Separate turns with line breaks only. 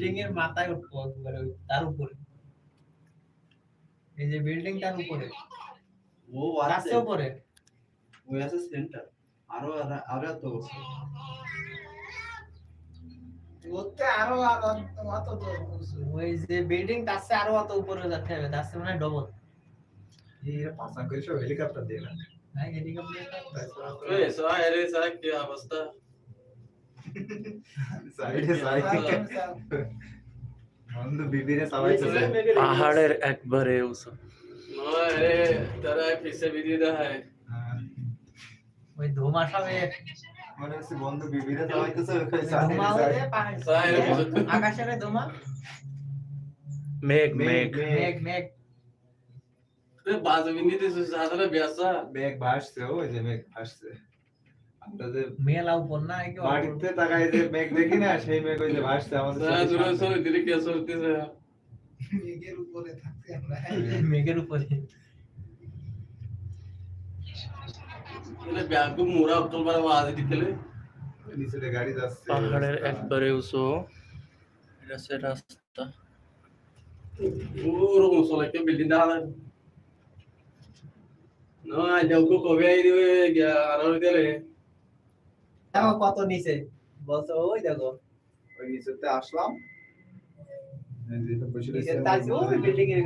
Building এর মাথায় উঠবো একেবারে তার উপরে। এই যে বিল্ডিং তার উপরে।
ও আছে।
উপরে।
ওই আছে সেন্টার আরও আরও এত বছর
ওতে আরও আরো- অত দূর
ওই যে বিল্ডিং তার চেয়ে আরও অত উপরে যেতে হবে তার চেয়ে মানে ডবল
করে সব হেলিকপ্টার দিয়ে না
হ্যাঁ হেলিকপ্টার
কি অবস্থা?
সাইডে সাইডে বন্ধু বিবিরে সবাইতেছে
পাহাড়ের একবারে
আরে তারা পিছে দা হয়
ওই ধোমা
মনে হচ্ছে বন্ধু বিবিরে
আকাশের ধোমা
মেঘ
মেঘ ভাসছে ওই যে মেঘ ভাসছে
মেলা উপর না
মাটিতে তাকাই যে মেঘ দেখি না সেই মেঘ ওই যে ভাসছে আমাদের
মেঘের উপরে থাকছি আমরা
মেঘের উপরে।
পাহাড়ের একবারে উঁচু। এটা রাস্তা।
বিল্ডিং কবে আই দিবে আর দিলে।
দেখো কত নিচে? বলছো ওই দেখো।
ওই নিচেতে আসলাম।
বিল্ডিং এর